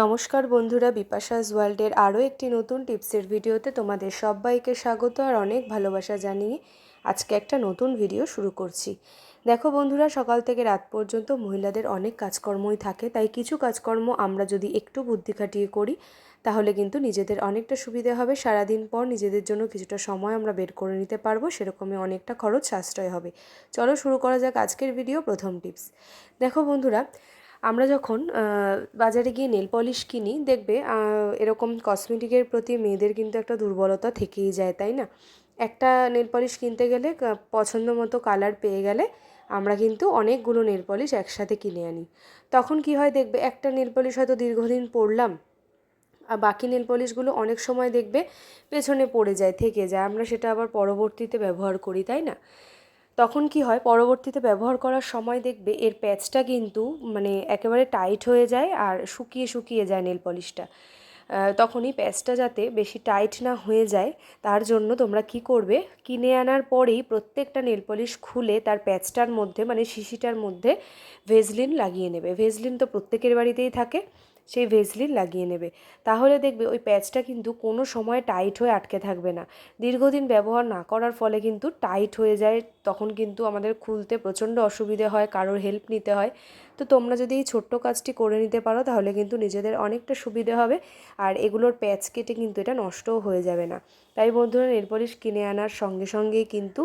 নমস্কার বন্ধুরা, বিপাশাস ওয়ার্ল্ডের আরও একটি নতুন টিপসের ভিডিওতে তোমাদের সবাইকে স্বাগত আর অনেক ভালোবাসা জানিয়ে আজকে একটা নতুন ভিডিও শুরু করছি। দেখো বন্ধুরা, সকাল থেকে রাত পর্যন্ত মহিলাদের অনেক কাজকর্মই থাকে, তাই কিছু কাজকর্ম আমরা যদি একটু বুদ্ধি খাটিয়ে করি, তাহলে কিন্তু নিজেদের অনেকটা সুবিধে হবে। সারাদিন পর নিজেদের জন্য কিছুটা সময় আমরা বের করে নিতে পারব, সেরকমই অনেকটা খরচ সাশ্রয় হবে। চলো শুরু করা যাক আজকের ভিডিও প্রথম টিপস। দেখো বন্ধুরা আমরা যখন বাজারে গিয়ে নেল পলিশ কিনি, দেখবে এরকম কসমেটিকের প্রতি মেয়েদের কিন্তু একটা দুর্বলতা থেকেই যায়, তাই না? একটা নেল পলিশ কিনতে গেলে পছন্দ মতো কালার পেয়ে গেলে, আমরা কিন্তু অনেকগুলো নেল পলিশ একসাথে কিনে আনি। তখন কি হয় দেখবে, একটা নেল পলিশ হয়তো দীর্ঘদিন পরলাম, আর বাকি নেল পলিশগুলো অনেক সময় দেখবে, পেছনে পড়ে যায়, থেকে যায়। আমরা সেটা আবার পরবর্তীতে ব্যবহার করি, তাই না? তখন কি হয়, পরবর্তীতে ব্যবহার করার সময় দেখবে এর প্যাচটা কিন্তু মানে একেবারে টাইট হয়ে যায় আর শুকিয়ে শুকিয়ে যায় নেল পলিশটা। তখনই প্যাচটা যাতে বেশি টাইট না হয়ে যায়, তার জন্য তোমরা কি করবে, কিনে আনার পরেই প্রত্যেকটা নেল পলিশ খুলে তার প্যাচটার মধ্যে মানে শিশিটার মধ্যে ভেজলিন লাগিয়ে নেবে। ভেজলিন তো প্রত্যেকের বাড়িতেই থাকে, সেই ভেজলিন লাগিয়ে নেবে। তাহলে দেখবে ওই প্যাচটা কিন্তু কোনো সময় টাইট হয়ে আটকে থাকবে না। দীর্ঘদিন ব্যবহার না করার ফলে কিন্তু টাইট হয়ে যায় তখন কিন্তু আমাদের খুলতে প্রচণ্ড অসুবিধে হয়, কারোর হেল্প নিতে হয়। তো তোমরা যদি এই ছোট্ট কাজটি করে নিতে পারো, তাহলে কিন্তু নিজেদের অনেকটা সুবিধে হবে। আর এগুলোর প্যাচ কেটে কিন্তু এটা নষ্টও হয়ে যাবে না। তাই বন্ধুরা নেল পলিশ কিনে আনার সঙ্গে সঙ্গেই কিন্তু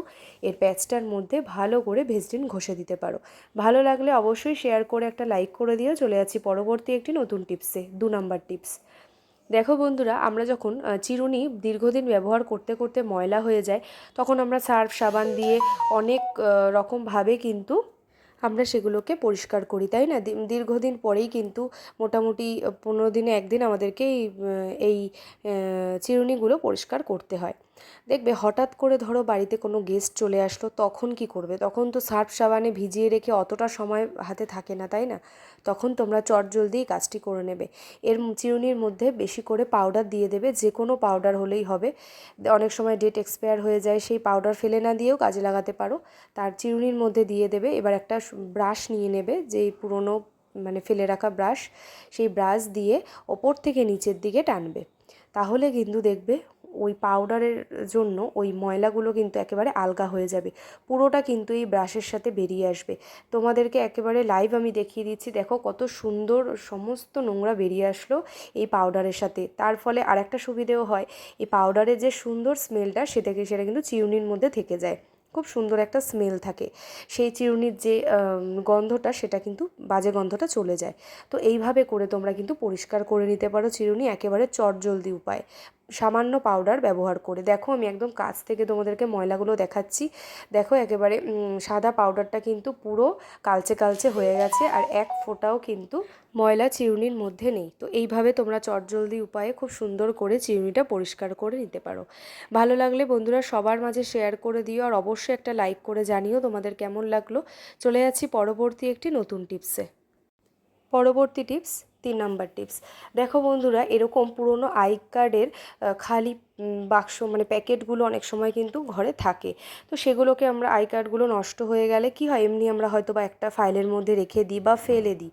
এর প্যাচটার মধ্যে ভালো করে ভেজলিন ঘষে দিতে পারো। ভালো লাগলে অবশ্যই শেয়ার করে একটা লাইক করে দিও। চলে যাচ্ছি পরবর্তী একটি নতুন টিপসে দু নাম্বার টিপস দেখো বন্ধুরা, আমরা যখন চিরুনি দীর্ঘদিন ব্যবহার করতে করতে ময়লা হয়ে যায়, তখন আমরা সার্ফ, সাবান দিয়ে অনেক রকমভাবে কিন্তু আমরা সেগুলোকে পরিষ্কার করি, তাই না? দীর্ঘদিন পরেই কিন্তু মোটামুটি পনেরো দিনে একদিন আমাদেরকে এই এই চিরুনিগুলো পরিষ্কার করতে হয়। দেখবে হঠাৎ করে ধরো বাড়িতে কোনো গেস্ট চলে আসলো, তখন কি করবে? তখন তো সার্ফ সাবানে ভিজিয়ে রেখে অতটা সময় হাতে থাকে না, তাই না? তখন তোমরা চট জলদি কাজটি করে নেবে। এর চিরুনির মধ্যে বেশি করে পাউডার দিয়ে দেবে, যে কোনো পাউডার হলেই হবে। অনেক সময় ডেট এক্সপায়ার হয়ে যায়, সেই পাউডার ফেলে না দিয়েও কাজে লাগাতে পারো। তার চিরুনির মধ্যে দিয়ে দেবে, এবার একটা ব্রাশ নিয়ে নেবে, যেই পুরনো মানে ফেলে রাখা ব্রাশ সেই ব্রাশ দিয়ে ওপর থেকে নিচের দিকে টানবে। তাহলে কিন্তু দেখবে ওই পাউডারের জন্য ওই ময়লাগুলো কিন্তু একেবারে আলগা হয়ে যাবে। পুরোটা কিন্তু এই ব্রাশের সাথে বেরিয়ে আসবে। তোমাদেরকে একেবারে লাইভ আমি দেখিয়ে দিচ্ছি। দেখো কত সুন্দর সমস্ত নোংরা বেরিয়ে আসলো এই পাউডারের সাথে। তার ফলে আরেকটা সুবিধেও হয়, এই পাউডারের যে সুন্দর স্মেলটা সেটাকে সেটা কিন্তু চিউনির মধ্যে থেকে যায়। খুব সুন্দর একটা স্মেল থাকে। সেই চিরুনির যে গন্ধটা সেটা কিন্তু বাজে গন্ধটা চলে যায়। তো এইভাবে করে তোমরা কিন্তু পরিষ্কার করে নিতে পারো চিরুনি একেবারে চটজলদি উপায়। সামান্য পাউডার ব্যবহার করে। দেখো, আমি একদম কাছ থেকে তোমাদেরকে ময়লাগুলো দেখাচ্ছি। দেখো, একেবারে সাদা পাউডারটা কিন্তু পুরো কালচে কালচে হয়ে গেছে আর এক ফোঁটাও কিন্তু ময়লা চিরুনির মধ্যে নেই। তো এইভাবে তোমরা চটজলদি উপায়ে খুব সুন্দর করে চিরুনিটা পরিষ্কার করে নিতে পারো। ভালো লাগলে বন্ধুরা সবার মাঝে শেয়ার করে দিও আর অবশ্যই একটা লাইক করে জানিও তোমাদের কেমন লাগল। চলে যাচ্ছি পরবর্তী একটি নতুন টিপসে পরবর্তী টিপস তিন নাম্বার টিপস। দেখো বন্ধুরা, এরকম পুরনো আই কার্ডের খালি বাক্স মানে প্যাকেটগুলো অনেক সময় কিন্তু ঘরে থাকে। তো সেগুলোকে আমরা আই কার্ডগুলো নষ্ট হয়ে গেলে কি হয়? এমনি আমরা হয়তো বা একটা ফাইলের মধ্যে রেখে দিই বা ফেলে দিই।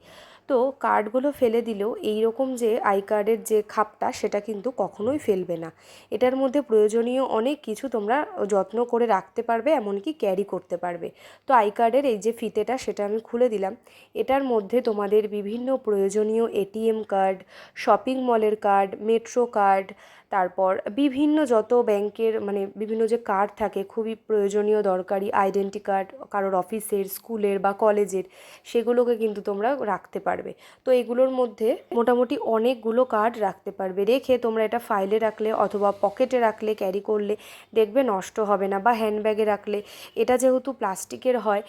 তো কার্ডগুলো ফেলে দিলেও এই রকম যে আই কার্ডের যে খাপটা, সেটা কিন্তু কখনোই ফেলবে না। এটার মধ্যে প্রয়োজনীয় অনেক কিছু তোমরা যত্ন করে রাখতে পারবে, এমনকি ক্যারি করতে পারবে। তো আই কার্ডের এই যে ফিতেটা, সেটা আমি খুলে দিলাম। এটার মধ্যে তোমাদের বিভিন্ন প্রয়োজনীয় এটিএম কার্ড, শপিং মলের কার্ড, মেট্রো কার্ড তারপর বিভিন্ন যত ব্যাংকের মানে বিভিন্ন যে কার্ড থাকে খুবই প্রয়োজনীয়, দরকারি আইডেন্টি কার্ড কারোর অফিসের স্কুলের বা কলেজের সেগুলোকে কিন্তু তোমরা রাখতে পারবে। তো এগুলোর মধ্যে মোটামুটি অনেকগুলো কার্ড রাখতে পারবে। রেখে তোমরা এটা ফাইলে রাখলে অথবা পকেটে রাখলে ক্যারি করলে, দেখবে নষ্ট হবে না বা হ্যান্ডব্যাগে রাখলে এটা যেহেতু প্লাস্টিকের হয়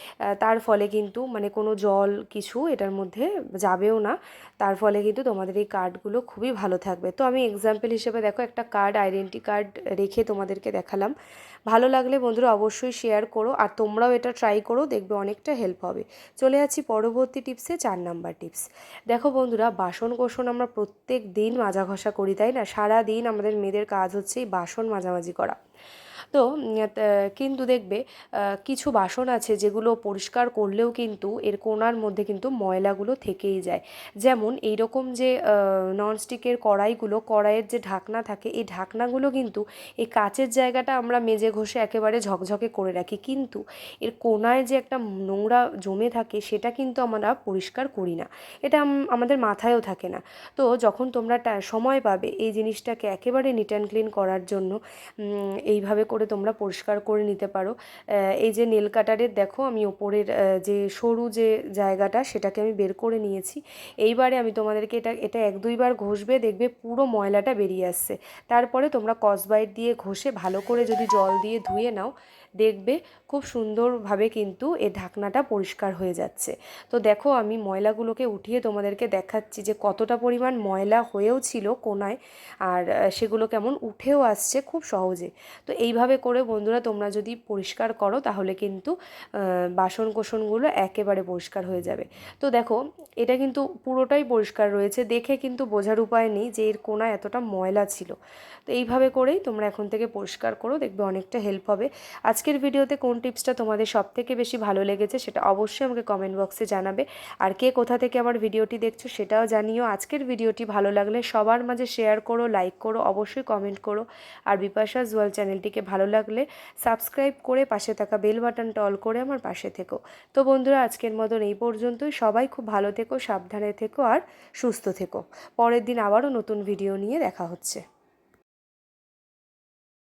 তার ফলে কিন্তু মানে কোনো জল কিছু এটার মধ্যে যাবেও না। তার ফলে কিন্তু তোমাদের এই কার্ডগুলো খুবই ভালো থাকবে। তো আমি এক্সাম্পল হিসেবে দেখো একটা কার্ড আইডেন্টি কার্ড রেখে তোমাদেরকে দেখালাম। ভালো লাগলে বন্ধুরা অবশ্যই শেয়ার করো আর তোমরাও এটা ট্রাই করো, দেখবে অনেকটা হেল্প হবে। চলে যাচ্ছি পরবর্তী টিপসে চার নাম্বার টিপস দেখো বন্ধুরা, বাসন কোষণ আমরা প্রত্যেক দিন মাজা ঘষা করি, তাই না? সারা দিন আমাদের মেয়েদের কাজ হচ্ছে এই বাসন মাঝামাঝি করা। তো কিন্তু দেখবে কিছু বাসন আছে যেগুলো পরিষ্কার করলেও কিন্তু এর কোনার মধ্যে কিন্তু ময়লাগুলো থেকেই যায়। যেমন এই রকম যে ননস্টিকের কড়াইগুলো, কড়াইয়ের যে ঢাকনা থাকে, এই ঢাকনাগুলো কিন্তু এই কাচের জায়গাটা আমরা মেজে ঘষে একেবারে ঝকঝকে করে রাখি। কিন্তু এর কোনায় যে একটা নোংরা জমে থাকে, সেটা কিন্তু আমরা পরিষ্কার করি না। এটা আমাদের মাথায়ও থাকে না। তো যখন তোমরা সময় পাবে এই জিনিসটাকে একেবারে নিট অ্যান্ড ক্লিন করার জন্য এইভাবে করে তোমরা পরিষ্কার করে নিতে পারো। এই যে নেল কাটারের দেখো, আমি ওপরের যে সরু যে জায়গাটা, সেটাকে আমি বের করে নিয়েছি। এইবারে আমি তোমাদেরকে এটা এটা এক দুইবার ঘষবে, দেখবে পুরো ময়লাটা বেরিয়ে আসছে। তারপরে তোমরা কসবাইট দিয়ে ঘষে ভালো করে যদি জল দিয়ে ধুয়ে নাও দেখবে খুব সুন্দরভাবে কিন্তু এর ঢাকনাটা পরিষ্কার হয়ে যাচ্ছে। তো দেখো আমি ময়লাগুলোকে উঠিয়ে তোমাদেরকে দেখাচ্ছি যে কতটা পরিমাণ ময়লা হয়েও ছিল কোনায় আর সেগুলো কেমন উঠেও আসছে খুব সহজে। তো এইভাবে করে বন্ধুরা তোমরা যদি পরিষ্কার করো তাহলে কিন্তু বাসন কোসনগুলো একেবারে পরিষ্কার হয়ে যাবে। তো দেখো এটা কিন্তু পুরোটাই পরিষ্কার রয়েছে, দেখে কিন্তু বোঝার উপায় নেই যে এর কোনায় এতটা ময়লা ছিল। তো এইভাবে করেই তোমরা এখন থেকে পরিষ্কার করো, দেখবে অনেকটা হেল্প হবে। আজকের ভিডিওতে কোন টিপসটা তোমাদের সব থেকে বেশি ভালো লেগেছে সেটা অবশ্যই আমাকে কমেন্ট বক্সে জানাবে। আর কে কোথা থেকে আমার ভিডিওটি দেখছ সেটাও জানিও। আজকের ভিডিওটি ভালো লাগলে সবার মাঝে শেয়ার করো লাইক করো, অবশ্যই কমেন্ট করো। আর বিপাশা জুয়াল চ্যানেলটিকে ভালো লাগলে সাবস্ক্রাইব করে পাশে থাকা বেল বাটনটা অল করে আমার পাশে থেকো। তো বন্ধুরা, আজকের মতন এই পর্যন্তই। সবাই খুব ভালো থেকো, সাবধানে থেকো আর সুস্থ থেকো। পরের দিন আবারও নতুন ভিডিও নিয়ে দেখা হচ্ছে।